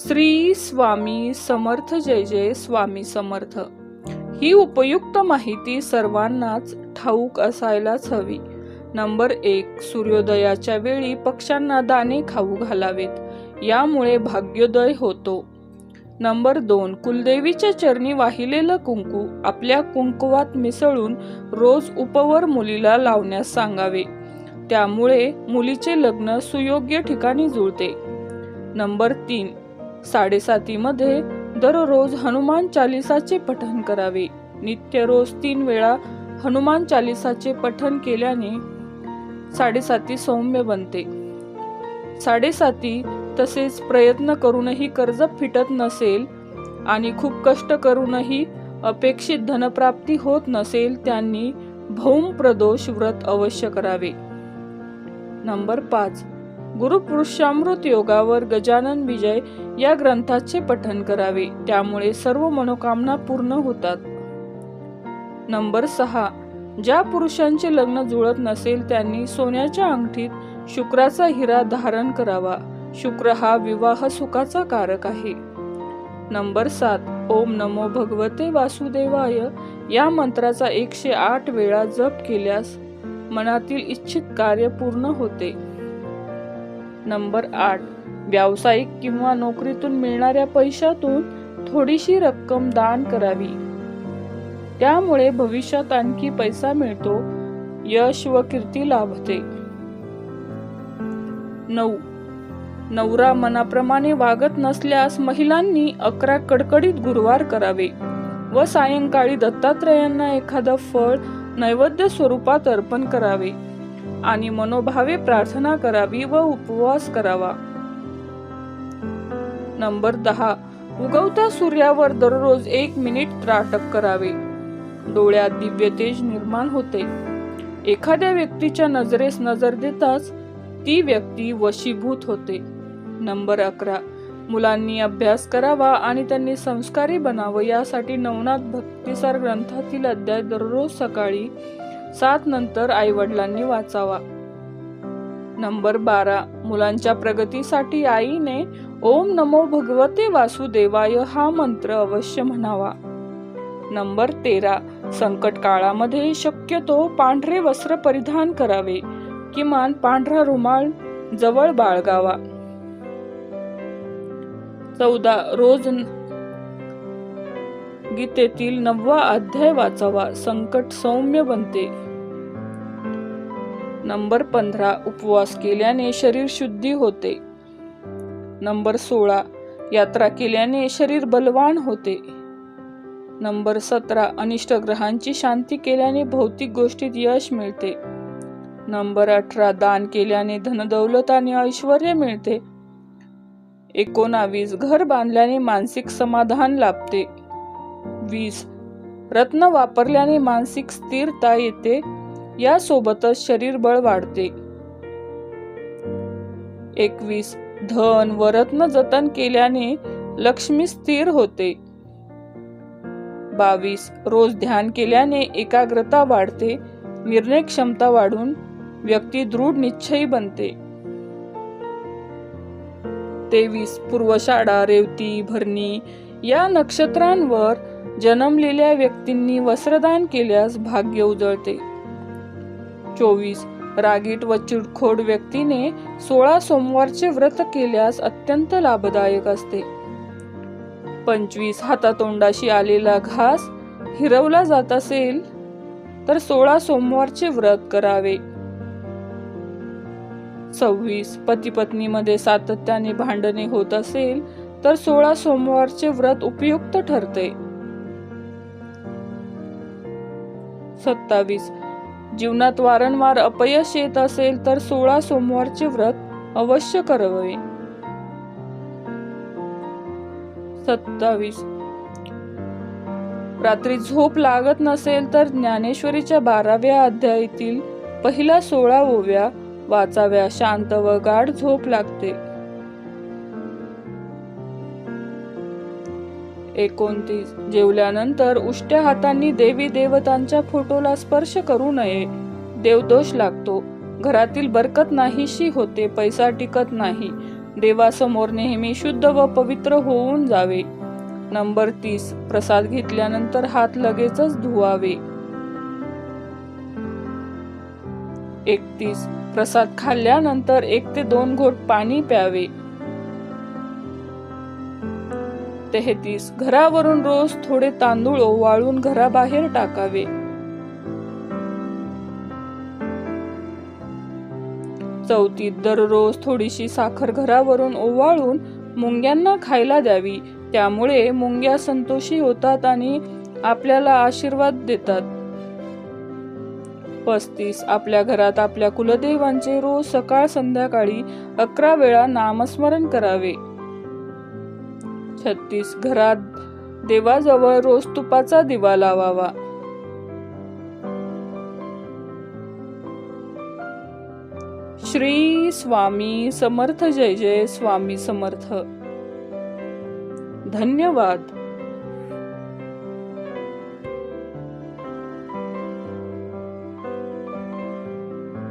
श्री स्वामी समर्थ जय जय स्वामी समर्थ. ही उपयुक्त माहिती सर्वांनाच ठाऊक असायलाच हवी. नंबर एक सूर्योदयाच्या वेळी पक्ष्यांना दाणे खाऊ घालावेत. यामुळे भाग्योदय होतो. नंबर दोन कुलदेवीच्या चरणी वाहिलेलं कुंकू आपल्या कुंकुवात मिसळून रोज उपवर मुलीला लावण्यास सांगावे. त्यामुळे मुलीचे लग्न सुयोग्य ठिकाणी जुळते. नंबर तीन साडेसातीमध्ये दररोज हनुमान चालिसाचे पठण करावे. नित्य रोज तीन वेळा हनुमान चालिसाचे पठण केल्याने साडेसाती सौम्य बनते. साडेसाती तसेच प्रयत्न करूनही कर्ज फिटत नसेल आणि खूप कष्ट करूनही अपेक्षित धनप्राप्ती होत नसेल त्यांनी भौम प्रदोष व्रत अवश्य करावे. नंबर पाच. गुरुपुरुषामृत योगावर गजानन विजय या ग्रंथाचे पठन करावे. त्यामुळे सर्व मनोकामना पूर्ण होतात. नंबर सहा. ज्या पुरुषांचे लग्न जुळत नसेल त्यांनी सोन्याच्या अंगठीत शुक्राचा हिरा धारण करावा. शुक्र हा विवाह सुखाचा कारक आहे. नंबर सात. ओम नमो भगवते वासुदेवाय. या मंत्राचा एकशे आठ वेळा जप केल्यास मनातील इच्छित कार्य पूर्ण होते. नंबर आठ. व्यावसायिक किंवा नोकरीतून मिळणाऱ्या पैशातून थोडीशी रक्कम दान करावी. त्यामुळे भविष्यात आणखी पैसा मिळतो यश व कीर्ती लाभते. नऊ. नवरा मनाप्रमाणे वागत नसल्यास महिलांनी अकरा कडकडीत गुरुवार करावे व सायंकाळी दत्तात्रयांना एखादं फळ नैवेद्य स्वरूपात अर्पण करावे. आणि मनोभावे प्रार्थना करावी व उपवास करावा. नंबर दहा. उगवत्या सूर्यावर दररोज एक मिनिट त्राटक करावे. डोळ्यात दिव्य तेज निर्माण होते. एखाद्या व्यक्तीच्या नजरेस नजर देताच ती व्यक्ती वशीभूत होते. नंबर अकरा. मुलांनी अभ्यास करावा आणि त्यांनी संस्कारी बनावं यासाठी नवनाथ भक्तिसार ग्रंथातील अध्याय दररोज सकाळी सात नंतर आई वडिलांनी वाचावा. नंबर बारा. मुलांच्या प्रगतीसाठी आईने ओम नमो भगवते वासुदेवाय हा मंत्र अवश्य म्हणावा. नंबर तेरा. संकट काळामध्ये शक्यतो पांढरे वस्त्र परिधान करावे. किमान पांढरा रुमाल जवळ बाळगावा. चौदा. रोज गीतेतील नववा अध्याय वाचावा. संकट सौम्य बनते. नंबर पंधरा उपवास केल्याने शरीर शुद्धी होते. नंबर सोळा यात्रा केल्याने शरीर बलवान होते. नंबर सतरा अनिष्ट ग्रहांची शांती केल्याने भौतिक गोष्टीत यश मिळते. नंबर अठरा दान केल्याने धनदौलत आणि ऐश्वर मिळते. एकोणावीस घर बांधल्याने मानसिक समाधान लाभते. वीस रत्न वापरल्याने मानसिक स्थिरता येते. यासोबतच शरीर बळ वाढते. एकवीस. धन व रत्न जतन केल्याने लक्ष्मी स्थिर होते. बावीस. रोज ध्यान केल्याने एकाग्रता वाढते निर्णय क्षमता वाढून व्यक्ती दृढ निश्चयी बनते. तेवीस. पूर्वशाळा रेवती भरणी या नक्षत्रांवर जन्मलेल्या व्यक्तींनी वस्त्रदान केल्यास भाग्य उजळते. चोवीस. रागीट व चिडखोड व्यक्तीने सोळा सोमवारचे व्रत केल्यास अत्यंत लाभदायक असते. पंचवीस हातातोंडाशी आलेला घास हिरवला जात असेल तर सोळा सोमवारचे व्रत करावे. सव्वीस पती पत्नीमध्ये सातत्याने भांडणे होत असेल तर सोळा सोमवारचे व्रत उपयुक्त ठरते. सत्तावीस जीवनात वारंवार अपयश येत असेल तर सोळा सोमवारचे व्रत अवश्य करावे. सत्तावीस. रात्री झोप लागत नसेल तर ज्ञानेश्वरीच्या बाराव्या अध्यायातील पहिल्या सोळा ओव्या वाचाव्या. शांत व गाढ झोप लागते. एकोणतीस. जेवल्यानंतर उष्ट्या हातांनी देवी देवतांच्या फोटोला स्पर्श करू नये. देवदोष लागतो. घरातील बरकत नाहीशी होते पैसा टिकत नाही. देवासमोर नेहमी शुद्ध व पवित्र होऊन जावे. नंबर तीस. प्रसाद घेतल्यानंतर हात लगेचच धुवावे. एकतीस. प्रसाद खाल्ल्यानंतर एक ते दोन घोट पाणी प्यावे. तेहतीस घरावरून रोज थोडे तांदूळ ओवाळून घराबाहेर टाकावे. चौथीत दररोज थोडीशी साखर घरावरून ओवाळून मुंग्यांना खायला द्यावी. त्यामुळे मुंग्या संतोषी होतात आणि आपल्याला आशीर्वाद देतात. पस्तीस. आपल्या घरात आपल्या कुलदेवांचे रोज सकाळ संध्याकाळी अकरा वेळा नामस्मरण करावे. छत्तीस. घरात देवाजवळ रोज तुपाचा दिवा लावावा. श्री स्वामी समर्थ जय जय स्वामी समर्थ. धन्यवाद.